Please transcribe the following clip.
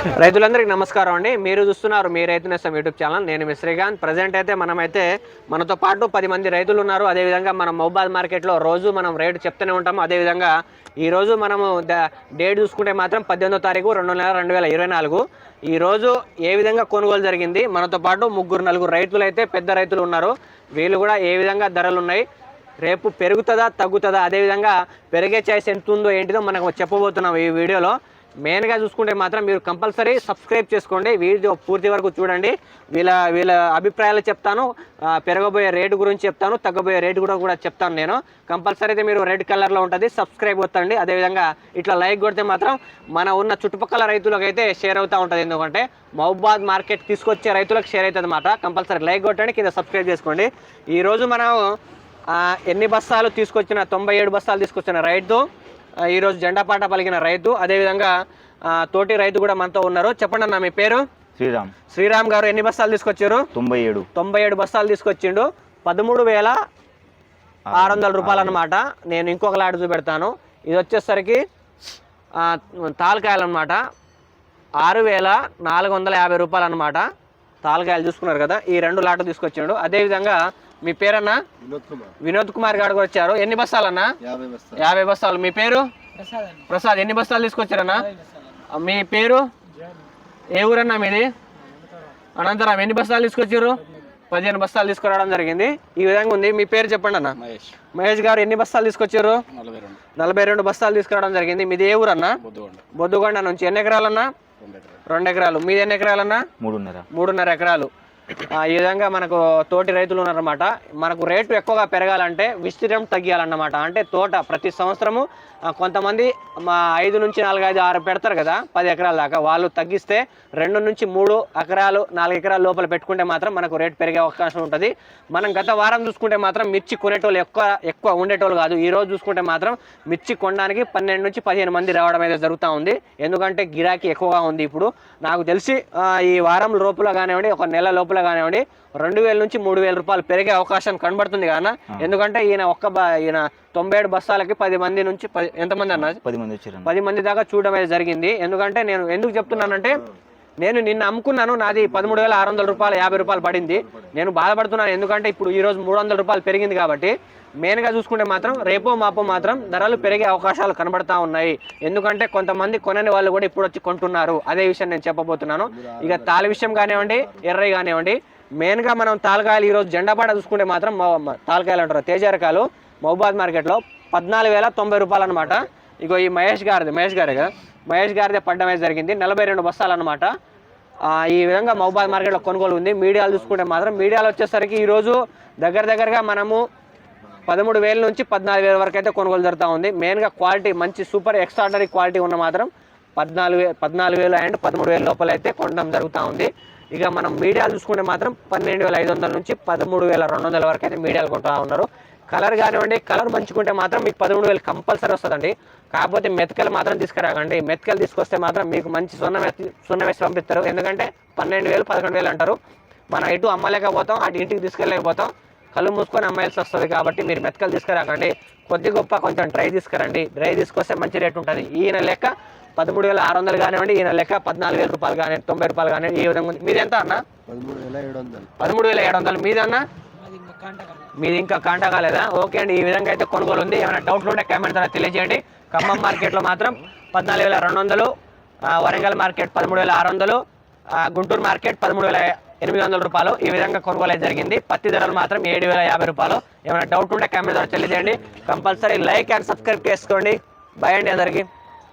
రైతులందరికీ నమస్కారం అండి. మీరు చూస్తున్నారు మీ రైతు నేస్తం యూట్యూబ్ ఛానల్. నేను మీ శ్రీకాంత్. ప్రజెంట్ అయితే మనమైతే మనతో పాటు పది మంది రైతులు ఉన్నారు. అదేవిధంగా మనం మహబాద్ మార్కెట్లో రోజు మనం రేటు చెప్తూనే ఉంటాము. అదేవిధంగా ఈరోజు మనము డేట్ చూసుకుంటే మాత్రం పద్దెనిమిదో తారీఖు రెండు నెల రెండు వేల ఇరవై నాలుగు. ఈ రోజు ఏ విధంగా కొనుగోలు జరిగింది? మనతో పాటు ముగ్గురు నలుగురు రైతులు అయితే పెద్ద రైతులు ఉన్నారు. వీళ్ళు కూడా ఏ విధంగా ధరలు ఉన్నాయి? రేపు పెరుగుతుందా తగ్గుతుందా? అదేవిధంగా పెరిగే ఛాయిస్ ఎంత ఉందో ఏంటిదో మనకు చెప్పబోతున్నాం ఈ వీడియోలో. మెయిన్గా చూసుకుంటే మాత్రం మీరు కంపల్సరీ సబ్స్క్రైబ్ చేసుకోండి. వీడియో పూర్తి వరకు చూడండి. వీళ్ళ వీళ్ళ అభిప్రాయాలు చెప్తాను. పెరగబోయే రేటు గురించి చెప్తాను. తగ్గబోయే రేటు కూడా కూడా చెప్తాను నేను. కంపల్సరీ అయితే మీరు రెడ్ కలర్లో ఉంటుంది. సబ్స్క్రైబ్ కొట్టండి అదేవిధంగా ఇట్లా లైక్ కొడితే మాత్రం మన ఉన్న చుట్టుపక్కల రైతులకు అయితే షేర్ అవుతూ ఉంటుంది. ఎందుకంటే మహబాద్ మార్కెట్ తీసుకొచ్చే రైతులకు షేర్ అవుతుంది అన్నమాట. కంపల్సరీ లైక్ కొట్టండి కింద సబ్స్క్రైబ్ చేసుకోండి. ఈరోజు మనం ఎన్ని బస్తాలు తీసుకొచ్చిన? తొంభై ఏడు బస్తాలు తీసుకొచ్చిన రైతు. ఈరోజు జెండా పాట పలికిన రైతు అదేవిధంగా తోటి రైతు కూడా మనతో ఉన్నారు. చెప్పండి అన్న మీ పేరు? శ్రీరామ్. శ్రీరామ్ గారు ఎన్ని బస్తాలు తీసుకొచ్చారు? తొంభై ఏడు. తొంభై ఏడు బస్తాలు తీసుకొచ్చిండు. పదమూడు వేల ఆరు వందల రూపాయలు అనమాట నేను ఇంకొక లాట్ చూపెడతాను. ఇది వచ్చేసరికి తాలకాయలు అనమాట ఆరు వేల నాలుగు వందల యాభై రూపాయలు అనమాట తాలకాయలు చూసుకున్నారు కదా ఈ రెండు లాట్లు తీసుకొచ్చిండు. అదేవిధంగా మీ పేరన్నా? వినోద్ కుమార్. వినోద్ కుమార్ గారు కూడా వచ్చారు. ఎన్ని బస్తాలన్నా? యాభై బస్తా యాభై బస్తాలు. మీ పేరు? ప్రసాద్ ఎన్ని బస్తాలు తీసుకొచ్చారన్నా? మీ పేరు? ఏ ఊరన్నా మీది? అనంతరం ఎన్ని బస్తాలు తీసుకొచ్చారు? పదిహేను బస్తాలు తీసుకురావడం జరిగింది. ఈ విధంగా ఉంది. మీ పేరు చెప్పండి అన్న మహేష్. మహేష్ గారు ఎన్ని బస్తాలు తీసుకొచ్చారు? నలభై రెండు. బస్తాలు తీసుకురావడం జరిగింది. మీది ఏ ఊరన్నా? బొద్దుగొండ. బొద్దుగొండ నుంచి ఎన్ని ఎకరాలన్నా? రెండు ఎకరాలు. మీది ఎన్ని ఎకరాలన్నా? మూడున్నర. మూడున్నర ఎకరాలు. ఈ విధంగా మనకు తోటి రైతులు ఉన్నారన్నమాట. మనకు రేటు ఎక్కువగా పెరగాలంటే విస్తీర్ణం తగ్గియాలన్నమాట. అంటే తోట ప్రతి సంవత్సరము కొంతమంది మా ఐదు నుంచి నాలుగు ఐదు ఆరు పెడతారు కదా పది ఎకరాల దాకా. వాళ్ళు తగ్గిస్తే రెండు నుంచి మూడు ఎకరాలు నాలుగు ఎకరాల లోపల పెట్టుకుంటే మాత్రం మనకు రేటు పెరిగే అవకాశం ఉంటుంది. మనం గత వారం చూసుకుంటే మాత్రం మిర్చి కొనేటోళ్ళు ఎక్కువ ఎక్కువ ఉండేటోళ్ళు కాదు. ఈ రోజు చూసుకుంటే మాత్రం మిర్చి కొనడానికి పన్నెండు నుంచి పదిహేను మంది రావడం అయితే జరుగుతూ ఉంది. ఎందుకంటే గిరాకీ ఎక్కువగా ఉంది ఇప్పుడు. నాకు తెలిసి ఈ వారం లోపల కానివ్వండి ఒక నెల లోపల కానివ్వండి రెండు వేల నుంచి మూడు వేల రూపాయలు పెరిగే అవకాశం కనబడుతుంది కానా ఎందుకంటే ఈయన ఒక్క ఈయన తొంభై ఏడు బస్తాలకి పది మంది నుంచి ఎంతమంది అన్న పది మంది వచ్చారు పది మంది దాకా చూడడం జరిగింది. ఎందుకంటే నేను ఎందుకు చెప్తున్నానంటే నేను నిన్న అమ్ముకున్నాను నాది పదమూడు వేల ఆరు వందల రూపాయలు యాభై రూపాయలు పడింది. నేను బాధపడుతున్నాను ఎందుకంటే ఇప్పుడు ఈ రోజు మూడు వందల రూపాయలు పెరిగింది కాబట్టి మెయిన్గా చూసుకుంటే మాత్రం రేపో మాపో మాత్రం ధరలు పెరిగే అవకాశాలు కనబడతా ఉన్నాయి. ఎందుకంటే కొంతమంది కొనని వాళ్ళు కూడా ఇప్పుడు వచ్చి కొంటున్నారు. అదే విషయం నేను చెప్పబోతున్నాను. ఇక తాళ విషయం కానివ్వండి ఎర్రై కానివ్వండి మెయిన్గా మనం తాలకాయలు ఈరోజు జెండాపాట చూసుకుంటే మాత్రం తాలకాయలు అంటారు తేజరకాలు మహబాద్ మార్కెట్లో పద్నాలుగు వేల తొంభై రూపాయలు అనమాట ఇగో ఈ మహేష్ గారిది మహేష్ గారి మహేష్ గారిదే పడ్డమే జరిగింది. నలభై రెండు బస్తాలు అనమాట ఈ విధంగా మహబాద్ మార్కెట్లో కొనుగోలు ఉంది. మీడియాలు చూసుకుంటే మాత్రం మీడియాలు వచ్చేసరికి ఈరోజు దగ్గర దగ్గరగా మనము పదమూడు వేల నుంచి పద్నాలుగు వేల వరకు అయితే కొనుగోలు జరుగుతూ ఉంది. మెయిన్గా క్వాలిటీ మంచి సూపర్ ఎక్స్ట్రాడనరీ క్వాలిటీ ఉన్న మాత్రం పద్నాలుగు వే పద్నాలుగు వేలు అండ్ పదమూడు వేల లోపల అయితే కొనడం జరుగుతూ ఉంది. ఇక మనం మీడియాలు చూసుకుంటే మాత్రం పన్నెండు వేల ఐదు వందల నుంచి పదమూడు వేల రెండు వందల వరకు అయితే మీడియాలు కొంటూ ఉన్నారు. కలర్ కానివ్వండి కలర్ మంచుకుంటే మాత్రం మీకు పదమూడు వేలు కంపల్సరీ వస్తుందండి. కాకపోతే మెతకలు మాత్రం తీసుకురాకండి. మెతకలు తీసుకొస్తే మాత్రం మీకు మంచి సున్నం వేసి సున్నం వేసి పంపిస్తారు. ఎందుకంటే పన్నెండు వేలు పదకొండు వేలు అంటారు. మనం ఎటు అమ్మలేకపోతాం అటు ఇంటికి తీసుకెళ్ళలేకపోతాం. కళ్ళు మూసుకొని అమ్మాయిల్సి వస్తుంది కాబట్టి మీరు మెతకలు తీసుకురాకండి. కొద్ది గొప్ప కొంచెం డ్రై తీసుకురండి. డ్రై తీసుకొస్తే మంచి రేట్ ఉంటుంది. ఈయన లెక్క పదమూడు వేల ఆరు వందలు కానివ్వండి ఈయన లెక్క పద్నాలుగు వేల రూపాయలు కానివ్వండి తొంభై రూపాయలు కానివ్వండి ఈ విధంగా ఉంది. మీది ఎంత అన్న? పదమూడు వేల ఏడు వందలు. పదమూడు వేల ఏడు వందలు. మీది అన్న మీది ఇంకా కాంటా కాలేదా? ఓకే అండి ఈ విధంగా అయితే కొనుగోలు ఉంది. ఏమైనా డౌట్లు ఉంటే కామెంట్ ద్వారా తెలియజేయండి. ఖమ్మం మార్కెట్లో మాత్రం పద్నాలుగు వేల రెండు వందలు వరంగల్ మార్కెట్ పదమూడు వేల ఆరు వందలు గుంటూరు మార్కెట్ పదమూడు వేల ఎనిమిది వందల రూపాయలు. ఈ విధంగా కొనుగోలు జరిగింది. పత్తి ధరలు మాత్రం ఏడు వేల యాభై రూపాయలు. ఏమైనా డౌట్ ఉంటే కామెంట్ ద్వారా తెలియజేయండి. కంపల్సరీ లైక్ అండ్ సబ్స్క్రైబ్ చేసుకోండి. బాయ్ అండి అందరికీ.